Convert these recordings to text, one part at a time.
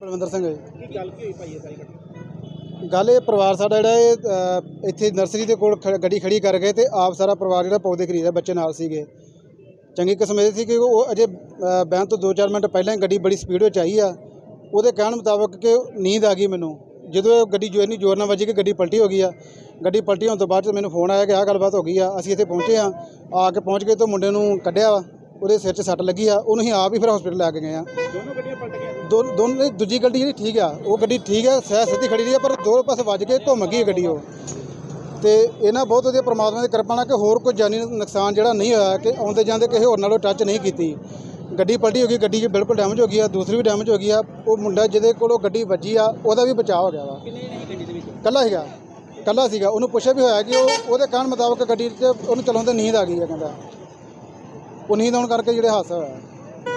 ਬਲਵਿੰਦਰ ਸਿੰਘ ਹੈ। ਕੀ ਗੱਲ ਕੀ ਹੋਈ ਭਾਈ ਇਹ ਸਾਰੀ ਘਟਨਾ? ਗੱਲ ਇਹ ਪਰਿਵਾਰ ਸਾਡਾ ਜਿਹੜਾ ਇਹ ਅ, ਇੱਥੇ ਨਰਸਰੀ ਦੇ ਕੋਲ ਖ- ਗੱਡੀ ਖੜੀ ਕਰ ਗਏ ਤੇ ਆਪ ਸਾਰਾ ਪਰਿਵਾਰ ਜਿਹੜਾ ਪੌਦੇ ਖਰੀਦਦਾ ਬੱਚੇ ਨਾਲ ਸੀਗੇ। ਚੰਗੀ ਕਿਸਮ ਇਹ ਸੀ ਕਿ ਉਹ ਅਜੇ ਅ, ਬਹਿਣ ਤੋਂ 2-4 ਮਿੰਟ ਪਹਿਲਾਂ ਹੀ ਗੱਡੀ ਬੜੀ ਸਪੀਡ ਵਿੱਚ ਆਈ ਆ। ਉਹਦੇ ਕਹਿਣ ਮੁਤਾਬਕ ਕਿ ਨੀਂਦ ਆ ਗਈ ਮੈਨੂੰ। ਜਦੋਂ ਇਹ ਗੱਡੀ ਜੋ ਇੰਨੀ ਜ਼ੋਰ ਨਾਲ ਵੱਜੀ ਕਿ ਗੱਡੀ ਪਲਟੀ ਹੋ ਗਈ ਆ। ਗੱਡੀ ਪਲਟੀ ਹੋਣ ਤੋਂ ਬਾਅਦ 'ਚ ਮੈਨੂੰ ਫੋਨ ਆਇਆ ਕਿ ਆਹ ਗੱਲਬਾਤ ਹੋ ਗਈ ਆ। ਅਸੀਂ ਇੱਥੇ ਪਹੁੰਚੇ ਆ। ਆ ਕੇ ਪਹੁੰਚ ਗਏ ਤਾਂ ਮੁੰਡੇ ਨੂੰ ਕੱਢਿਆ ਵਾ। ਉਹਦੇ ਸਿਰ 'ਚ ਸੱਟ ਲੱਗੀ ਆ। ਉਹਨੂੰ ਅਸੀਂ ਆਪ ਹੀ ਫਿਰ ਹਸਪੀਟਲ ਲੈ ਕੇ ਗਏ ਆ। ਦੋਨੋਂ ਗੱਡੀਆਂ। ਦੋ ਦੋਨ ਦੂਜੀ ਗੱਡੀ ਜਿਹੜੀ ਠੀਕ ਆ ਉਹ ਗੱਡੀ ਠੀਕ ਆ ਸਹਿ ਸਿੱਧੀ ਖੜੀ ਰਹੀ ਆ ਪਰ ਦੋ ਪਾਸੇ ਵੱਜ ਕੇ ਘੁੰਮ ਗਈ ਗੱਡੀ ਉਹ। ਤੇ ਇਹਨਾਂ ਬਹੁਤ ਵਧੀਆ ਪ੍ਰਮਾਤਮਾ ਦੀ ਕਿਰਪਾ ਨਾਲ ਕਿ ਹੋਰ ਕੋਈ ਜਾਨੀ ਨੁਕਸਾਨ ਜਿਹੜਾ ਨਹੀਂ ਹੋਇਆ ਕਿ ਆਉਂਦੇ ਜਾਂਦੇ ਕਿਸੇ ਹੋਰ ਨਾਲੋਂ ਟੱਚ ਨਹੀਂ ਕੀਤੀ। ਗੱਡੀ ਪਲਟੀ ਹੋ ਗਈ ਗੱਡੀ 'ਚ ਬਿਲਕੁਲ ਡੈਮੇਜ ਹੋ ਗਈ ਆ ਦੂਸਰੀ ਵੀ ਡੈਮੇਜ ਹੋ ਗਈ ਆ ਉਹ ਮੁੰਡਾ ਜਿਹਦੇ ਕੋਲੋਂ ਗੱਡੀ ਵੱਜੀ ਆ ਉਹਦਾ ਵੀ ਬਚਾਅ ਹੋ ਗਿਆ ਵਾ। ਕਿੰਨੇ ਜਣੇ ਸੀ ਗੱਡੀ ਦੇ ਵਿੱਚ? ਕੱਲਾ ਸੀਗਾ। ਕੱਲਾ ਸੀਗਾ। ਉਹਨੂੰ ਪੁੱਛਿਆ ਵੀ ਹੋਇਆ ਕਿ ਉਹ ਉਹਦੇ ਕਹਿਣ ਮੁਤਾਬਕ ਗੱਡੀ 'ਚ ਉਹਨੂੰ ਚਲਾਉਂਦੇ ਨੀਂਦ ਆ ਗਈ ਆ ਕਹਿੰਦਾ। ਉਹ ਨੀਂਦ ਆਉਣ ਕਰਕੇ ਜਿਹੜੇ ਹਾਦਸਾ ਹੋਇਆ।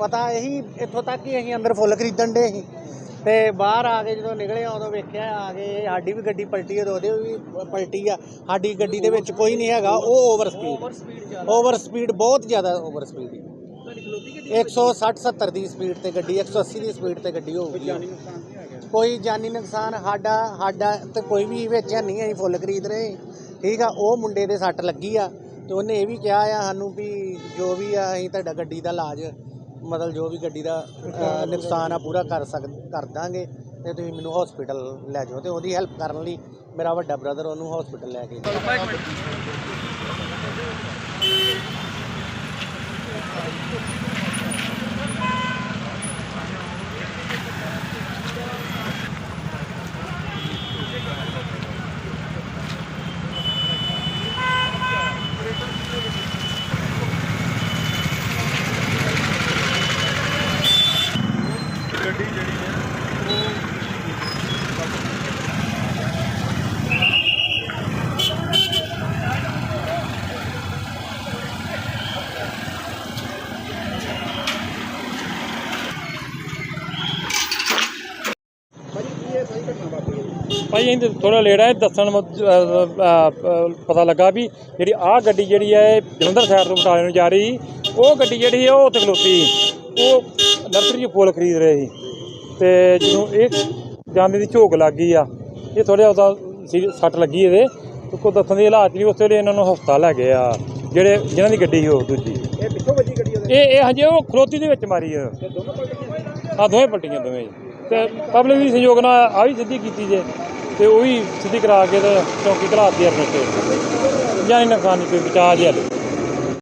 ਪਤਾ ਇਹੀ ਇੱਥੋਂ ਤੱਕ ਹੀ ਅਸੀਂ ਅੰਦਰ ਫੁੱਲ ਖਰੀਦਣ ਦੇ ਸੀ। ਤੇ ਬਾਹਰ ਆ ਕੇ ਜਦੋਂ ਨਿਕਲੇ ਆ ਉਦੋਂ ਵੇਖਿਆ ਆ ਕੇ ਸਾਡੀ ਵੀ ਗੱਡੀ ਪਲਟੀ ਤੇ ਉਹਦੇ ਵੀ ਪਲਟੀ ਆ। ਸਾਡੀ ਗੱਡੀ ਦੇ ਵਿੱਚ ਕੋਈ ਨਹੀਂ ਹੈਗਾ ਉਹ ਓਵਰ ਸਪੀਡ ਓਵਰ ਸਪੀਡ ਬਹੁਤ ਜ਼ਿਆਦਾ ਓਵਰ ਸਪੀਡ ਗੱਡੀ 160 70 ਦੀ ਸਪੀਡ ਤੇ ਗੱਡੀ 180 ਦੀ ਸਪੀਡ ਤੇ ਗੱਡੀ ਹੋਊਗੀ। ਕੋਈ ਜਾਨੀ ਨੁਕਸਾਨ ਸਾਡਾ ਸਾਡਾ ਤੇ ਕੋਈ ਵੀ ਵਿੱਚ ਹੈ ਨਹੀਂ ਅਸੀਂ ਫੁੱਲ ਖਰੀਦ ਰਹੇ। ਠੀਕ ਆ ਉਹ ਮੁੰਡੇ ਦੇ ਸੱਟ ਲੱਗੀ ਆ। ਤੇ ਉਹਨੇ ਇਹ ਵੀ ਕਿਹਾ ਆ ਸਾਨੂੰ ਵੀ ਜੋ ਵੀ ਆ ਅਸੀਂ ਤੁਹਾਡਾ ਗੱਡੀ ਦਾ ਇਲਾਜ ਮਤਲਬ ਜੋ ਵੀ ਗੱਡੀ ਦਾ ਅ, ਨੁਕਸਾਨ ਆ ਪੂਰਾ ਕਰ ਸਕ ਕਰ ਦਾਂਗੇ ਤੇ ਤੁਸੀਂ ਮੈਨੂੰ ਹਸਪੀਟਲ ਲੈ ਜਾਓ ਤੇ ਉਹਦੀ ਹੈਲਪ ਕਰਨ ਲਈ ਮੇਰਾ ਵੱਡਾ ਬ੍ਰਦਰ ਉਹਨੂੰ ਹਸਪੀਟਲ ਲੈ ਕੇ ਗਿਆ ਭਾਈ ਇਹਦੇ ਥੋੜਾ ਲੇਟ ਹੈ ਦੱਸਣ ਪਤਾ ਲੱਗਾ ਵੀ ਜਿਹੜੀ ਆਹ ਗੱਡੀ ਜਿਹੜੀ ਹੈ ਜਲੰਧਰ ਸਾਈਡ ਤੋਂ ਬਟਾਲੇ ਨੂੰ ਜਾ ਰਹੀ। ਉਹ ਗੱਡੀ ਜਿਹੜੀ ਹੈ ਉਹ ਉੱਥੇ ਖਲੋਤੀ। ਉਹ ਨਰਸਰੀ 'ਚ ਫੁੱਲ ਖਰੀਦ ਰਹੇ ਸੀ ਤੇ ਜਦੋਂ ਇਹ ਜਾਂਦੇ ਦੀ ਝੋਕ ਲੱਗ ਗਈ ਆ ਇਹ ਥੋੜਾ ਉਹਦਾ ਸੱਟ ਲੱਗੀ ਇਹਦੇ ਕੋਈ ਦੱਸਣ ਦੀ ਹਾਲਾਤ ਨਹੀਂ ਉਸ ਵੇਲੇ ਇਹਨਾਂ ਨੂੰ ਹਸਪਤਾਲ ਲੈ ਗਏ ਆ ਜਿਹੜੇ ਜਿਨ੍ਹਾਂ ਦੀ ਗੱਡੀ ਸੀ ਉਹ ਦੂਜੀ ਇਹ ਪਿੱਛੋਂ ਵੱਜੀ ਗੱਡੀ ਇਹ ਇਹ ਹਜੇ ਉਹ ਖਲੋਤੀ ਦੇ ਵਿੱਚ ਮਾਰੀ ਆ ਆ ਦੋਵੇਂ ਪਲਟੀਆਂ ਦੋਵੇਂ ਜੀ। ਤੇ ਪਬਲਿਕ ਦੀ ਸਹਿਯੋਗ ਨਾਲ ਆ ਵੀ ਸਿੱਧੀ ਕੀਤੀ ਜੇ ਤੇ ਉਹ ਵੀ ਸਿੱਧੀ ਕਰਾ ਕੇ ਤੇ ਚੌਂਕੀ ਘਲਾਤੀ ਆਪਣੇ ਤੇ ਜਾਨੀ ਨੁਕਸਾਨ ਨਹੀਂ, ਕੋਈ ਬਚਾ ਜਿਆ